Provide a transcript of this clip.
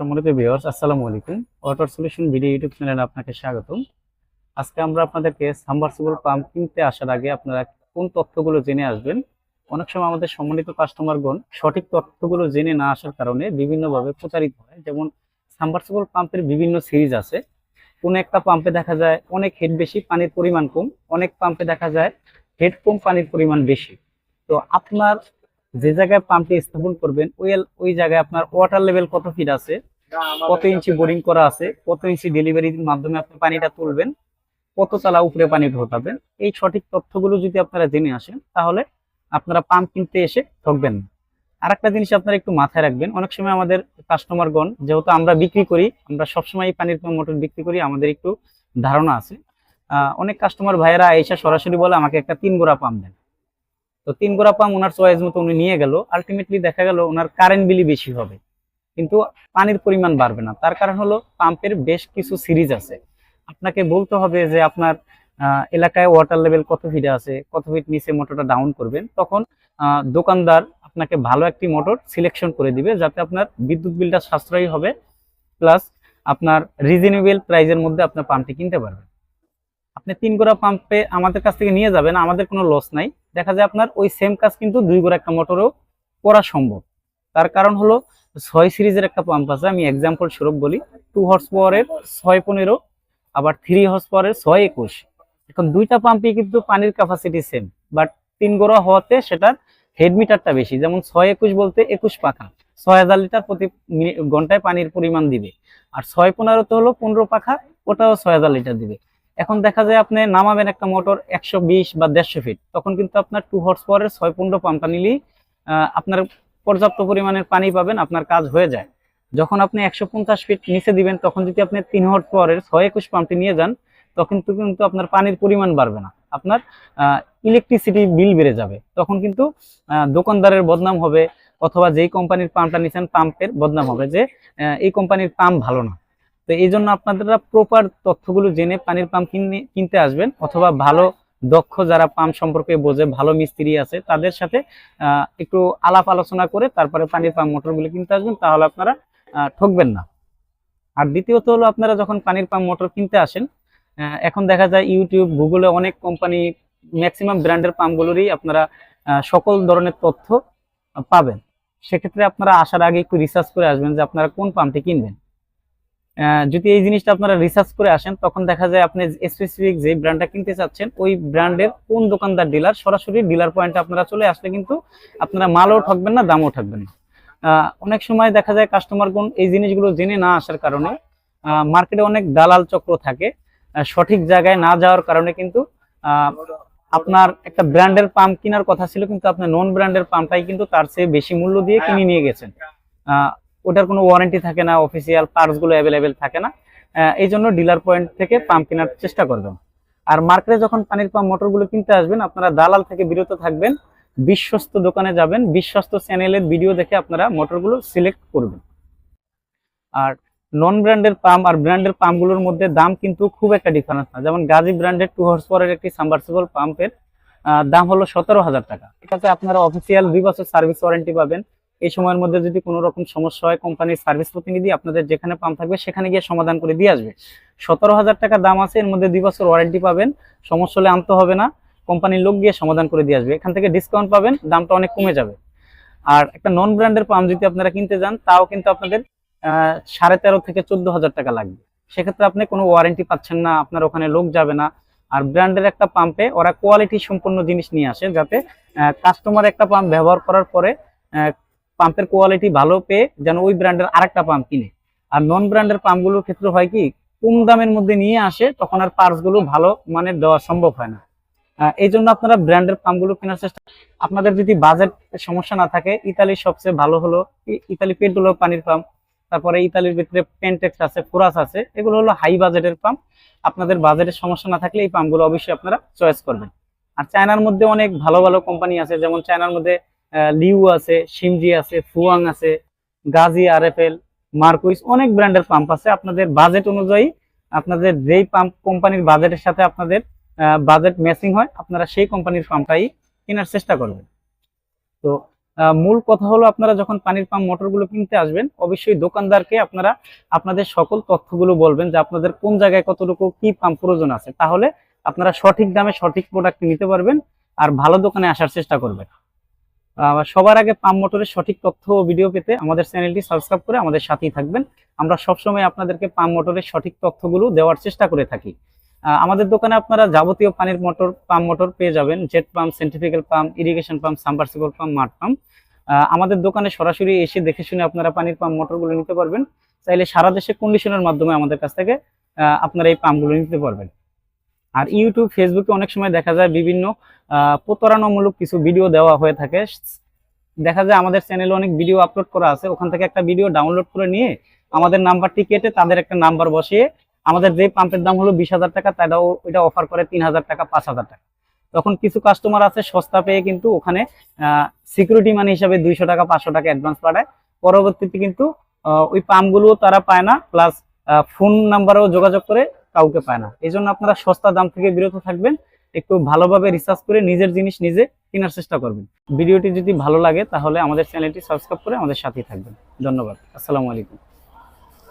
সম্মানিত ভিউয়ার্স আসসালামু আলাইকুম। ওয়াটার সলিউশন ভিডিও ইউটিউব চ্যানেলে আপনাকে স্বাগতম। আজকে আমরা আপনাদেরকে সাবমার্সিবল পাম্প কিনতে আসার আগে আপনারা কোন তথ্যগুলো জেনে আসবেন? অনেক সময় আমাদের সম্মানিত কাস্টমারগণ সঠিক তথ্যগুলো জেনে না আসার কারণে বিভিন্নভাবে প্রতারিত হয়। যেমন সাবমার্সিবল পাম্পের বিভিন্ন সিরিজ আছে। কোন একটা পাম্পে দেখা যায় অনেক হেড বেশি, পানির পরিমাণ কম। অনেক পাম্পে দেখা যায় হেড কম, পানির পরিমাণ বেশি। তো আপনার যে জায়গায় পাম্পটি স্থাপন করবেন ওই ওই জায়গায় আপনার ওয়াটার লেভেল কত ফিট আছে? কত ইঞ্চি বোরিং করা আছে? কত ইঞ্চি ডেলিভারির মাধ্যমে আপনি পানিটা তুলবেন? কত চালা উপরে পানি ঢোকাবেন? এই সঠিক তথ্যগুলো যদি আপনারা জেনে আসেন তাহলে আপনারা পাম্প কিনতে এসে ঠকবেন না। আর একটা জিনিস আপনারা একটু মাথায় রাখবেন অনেক সময় আমাদের কাস্টমারগণ যেহেতু আমরা বিক্রি করি আমরা সবসময় পানির মোটর বিক্রি করি আমাদের একটু ধারণা আছে। আহ, অনেক কাস্টমার ভাইয়েরা এসে সরাসরি বলে আমাকে একটা তিন গোড়া পাম্প দেন। তো তিন গোড়া পাম্প ওনার চয়েস মতো উনি নিয়ে গেল আলটিমেটলি দেখা গেল ওনার কারেন্ট বিলি বেশি হবে। কিন্তু পানির পরিমাণ বাড়বে না। তার কারণ হলো পাম্পের বেশ কিছু সিরিজ আছে। আপনাকে বলতে হবে যে আপনার এলাকায় ওয়াটার লেভেল কত ফিটে আছে, কত ফিট নিচে মোটরটা ডাউন করবেন, তখন দোকানদার আপনাকে ভালো একটি মোটর সিলেকশন করে দিবে যাতে আপনার বিদ্যুৎ বিলটা সাশ্রয়ী হবে প্লাস আপনার রিজনেবল প্রাইজের মধ্যে আপনার পাম্পটি কিনতে পারবেন। আপনি তিন গোড়া পাম্পে আমাদের কাছ থেকে নিয়ে যাবেন, আমাদের কোনো লস নাই। দেখা যায় আপনার ওই সেম কাজ কিন্তু দুই গোড়া একটা মোটরও করা সম্ভব। তার কারণ হলো ছয় সিরিজের একটা পাম্প আছে, আমি এক্সাম্পল স্বরূপ বলি টু হর্স পাওয়ারের ছয় পনেরো, আবার থ্রি হর্স পাওয়ারের ছয় একুশ। এখন দুইটা পাম্পই কিন্তু পানির ক্যাপাসিটি সেম বাট তিন গোড়া হওয়াতে সেটার হেড মিটারটা বেশি। যেমন ছয় একুশ বলতে একুশ পাখা, ছয় হাজার লিটার প্রতি ঘন্টায় পানির পরিমাণ দিবে। আর ছয় পনেরোতে হলো পনেরো পাখা, ওটাও ছয় হাজার লিটার দিবে। এখন দেখা যায় আপনি নামাবেন একটা মোটর একশো বিশ বা দেড়শো ফিট তখন কিন্তু আপনার টু হর্স পাওয়ারের ছয় পনেরো পাম্পটা নিলেই আপনার পর্যাপ্ত পরিমাণের পানি পাবেন, আপনার কাজ হয়ে যায়। যখন আপনি একশো পঞ্চাশ ফিট নিচে দিবেন, তখন যদি আপনি তিন হর্স পাওয়ারের ছয় একুশ পাম্পটি নিয়ে যান, তখন কিন্তু আপনার পানির পরিমাণ বাড়বে না। আপনার ইলেকট্রিসিটি বিল বেড়ে যাবে। তখন কিন্তু দোকানদারের বদনাম হবে, অথবা যেই কোম্পানির পাম্পটা নিচ্ছেন পাম্পের বদনাম হবে যে এই কোম্পানির পাম্প ভালো না। তো এই জন্য আপনারা প্রপার তথ্যগুলো জেনে পানির পাম্প কিনে কিনতে আসবেন অথবা ভালো দক্ষ যারা পাম্প সম্পর্কে বোঝে, ভালো মিস্ত্রি আছে, তাদের সাথে একটু আলাপ আলোচনা করে তারপরে পানির পাম্প মোটরগুলো কিনতে আসবেন, তাহলে আপনারা ঠকবেন না। আর দ্বিতীয়ত হলো আপনারা যখন পানির পাম্প মোটর কিনতে আসেন এখন দেখা যায় ইউটিউব গুগলে অনেক কোম্পানি ম্যাক্সিমাম ব্র্যান্ডের পাম্পগুলোরই আপনারা সকল ধরনের তথ্য পাবেন। সেক্ষেত্রে আপনারা আসার আগে একটু রিসার্চ করে আসবেন যে আপনারা কোন পাম্পটি কিনবেন। যদি এই জিনিসটা আপনারা রিসার্চ করে আসেন, তখন দেখা যায় আপনি স্পেসিফিক যে ব্র্যান্ডটা কিনতে চাচ্ছেন, ওই ব্র্যান্ডের কোন দোকানদার ডিলার সরাসরি ডিলার পয়েন্টে আপনারা চলে আসলে কিন্তু আপনারা মালও ঠকবেন না, দামও ঠকবেন না। অনেক সময় দেখা যায় কাস্টমারগণ এই জিনিসগুলো জেনে না আসার কারণে মার্কেটে অনেক দালাল চক্র থাকে সঠিক জায়গায় না যাওয়ার কারণে কিন্তু আপনার একটা ব্র্যান্ডের পাম্প কেনার কথা ছিল, কিন্তু আপনার নন ব্র্যান্ডের পাম্পটাই কিন্তু তার চেয়ে বেশি মূল্য দিয়ে কিনে নিয়ে গেছেন। ওটার কোনো ওয়ারেন্টি থাকে না অফিসিয়াল পার্টসগুলো অ্যাভেলেবেল থাকে না। এই জন্য ডিলার পয়েন্ট থেকে পাম্প কেনার চেষ্টা করবেন। আর মার্কেটে যখন পানির পাম্প মোটরগুলো কিনতে আসবেন, আপনারা দালাল থেকে বিরত থাকবেন, বিশ্বস্ত দোকানে যাবেন, বিশ্বস্ত চ্যানেলের ভিডিও দেখে আপনারা মোটরগুলো সিলেক্ট করবেন। আর নন ব্র্যান্ডের পাম্প আর ব্র্যান্ডের পাম্পগুলোর মধ্যে দাম কিন্তু খুব একটা ডিফারেন্স না। যেমন গাজী ব্র্যান্ডের টু হর্স পাওয়ারের একটি সাবমার্সিবল পাম্পের দাম হলো সতেরো হাজার টাকা। এটাতে আপনারা অফিসিয়াল দুই বছর সার্ভিস ওয়ারেন্টি পাবেন। এই সময়ের মধ্যে যদি কোনো রকম সমস্যা হয় কোম্পানির সার্ভিস প্রতিনিধি আপনাদের যেখানে পাম্প থাকবে, সেখানে গিয়ে সমাধান করে দিয়ে আসবে। সতেরো হাজার টাকা দাম আছে, এর মধ্যে দুই বছর ওয়ারেন্টি পাবেন, সমস্যা হলে আনতে হবে না। কোম্পানির লোক গিয়ে সমাধান করে দিয়ে আসবে। এখান থেকে ডিসকাউন্ট পাবেন, দামটা অনেক কমে যাবে। আর একটা নন ব্র্যান্ডের পাম্প যদি আপনারা কিনতে যান, তাও কিন্তু আপনাদের সাড়ে তেরো থেকে চোদ্দ হাজার টাকা লাগবে। সেক্ষেত্রে আপনি কোনো ওয়ারেন্টি পাচ্ছেন না, আপনার ওখানে লোক যাবে না। আর ব্র্যান্ডের একটা পাম্পে ওরা কোয়ালিটি সম্পন্ন জিনিস নিয়ে আসে, যাতে কাস্টমার একটা পাম্প ব্যবহার করার পরে পাম্পের কোয়ালিটি ভালো পেয়ে যেন ওই ব্র্যান্ডের আরেকটা পাম্প কিনে। আর নন ব্র্যান্ডের পাম্পগুলোর ক্ষেত্রে হয় কি, কম দামের মধ্যে নিয়ে আসে, তখন আর পার্টসগুলো ভালো মানের দেওয়া সম্ভব হয় না। এই জন্য আপনারা ব্র্যান্ডের পাম্পগুলো কেনার চেষ্টা আপনাদের যদি বাজেট সমস্যা না থাকে ইতালির সবচেয়ে ভালো হলো ইতালি পেট্রোল পানির পাম্প তারপরে ইতালির ভিতরে পেন্টেক্স আছে ফোরাস আছে, এগুলো হলো হাই বাজেটের পাম্প আপনাদের বাজেটের সমস্যা না থাকলে এই পাম্পগুলো অবশ্যই আপনারা চয়েস করবেন। আর চায়নার মধ্যে অনেক ভালো ভালো কোম্পানি আছে, যেমন চায়নার মধ্যে লিউ আছে সিমজি আছে, ফুয়াং আছে, গাজি, আরএফএল, মার্কুইস, অনেক ব্র্যান্ডের পাম্প আছে। আপনাদের বাজেট অনুযায়ী আপনাদের যেই পাম্প কোম্পানির বাজেটের সাথে আপনাদের বাজেট ম্যাচিং হয়, আপনারা সেই কোম্পানির পাম্পটাই কেনার চেষ্টা করবেন। তো মূল কথা হলো আপনারা যখন পানির পাম্প মোটরগুলো কিনতে আসবেন, অবশ্যই দোকানদারকে আপনারা আপনাদের সকল তথ্যগুলো বলবেন যে আপনাদের কোন জায়গায় কতটুকু কি পাম্প প্রয়োজন আছে। তাহলে আপনারা সঠিক দামে সঠিক প্রোডাক্ট নিতে পারবেন আর ভালো দোকানে আসার চেষ্টা করবেন। সবার আগে পাম্প মোটরের সঠিক তথ্য ও ভিডিও পেতে আমাদের চ্যানেলটি সাবস্ক্রাইব করে আমাদের সাথেই থাকবেন। আমরা সবসময় আপনাদেরকে পাম্প মোটরের সঠিক তথ্যগুলো দেওয়ার চেষ্টা করে থাকি। আমাদের দোকানে আপনারা যাবতীয় পানির মোটর পাম্প মোটর পেয়ে যাবেন। Jet pump centrifugal pump irrigation pump submersible pump মাঠ পাম্প আমাদের দোকানে সরাসরি এসে দেখে শুনে আপনারা পানির পাম্প মোটরগুলো নিতে পারবেন। চাইলে সারা দেশে কন্ডিশনের মাধ্যমে আমাদের কাছ থেকে আপনারা এই পাম্পগুলো নিতে পারবেন। আর ইউটিউব ফেসবুকে অনেক সময় দেখা যায় বিভিন্ন প্রতারণামূলক কিছু ভিডিও দেওয়া হয়ে থাকে। দেখা যায় আমাদের চ্যানেলে অনেক ভিডিও আপলোড করা আছে। ওখান থেকে একটা ভিডিও ডাউনলোড করে নিয়ে আমাদের নাম্বারটি কেটে তাদের একটা নাম্বার বসিয়ে আমাদের যে পাম্পের দাম হলো বিশ হাজার টাকা তারা ওইটা অফার করে তিন হাজার টাকা, পাঁচ হাজার টাকা। তখন কিছু কাস্টমার আছে সস্তা পেয়ে কিন্তু ওখানে সিকিউরিটি মানি হিসাবে দুইশো টাকা, পাঁচশো টাকা অ্যাডভান্স পাঠায়। পরবর্তীতে কিন্তু ওই পাম্পগুলো তারা পায় না। প্লাস ফোন নাম্বারেও যোগাযোগ করে কাউকে পায় না। এই জন্য আপনারা সস্তা দাম থেকে বিরত থাকবেন, একটু ভালোভাবে রিসার্চ করে নিজের জিনিস নিজে কেনার চেষ্টা করবেন। ভিডিওটি যদি ভালো লাগে, তাহলে আমাদের চ্যানেলটি সাবস্ক্রাইব করে আমাদের সাথেই থাকবেন। ধন্যবাদ। আসসালামু আলাইকুম।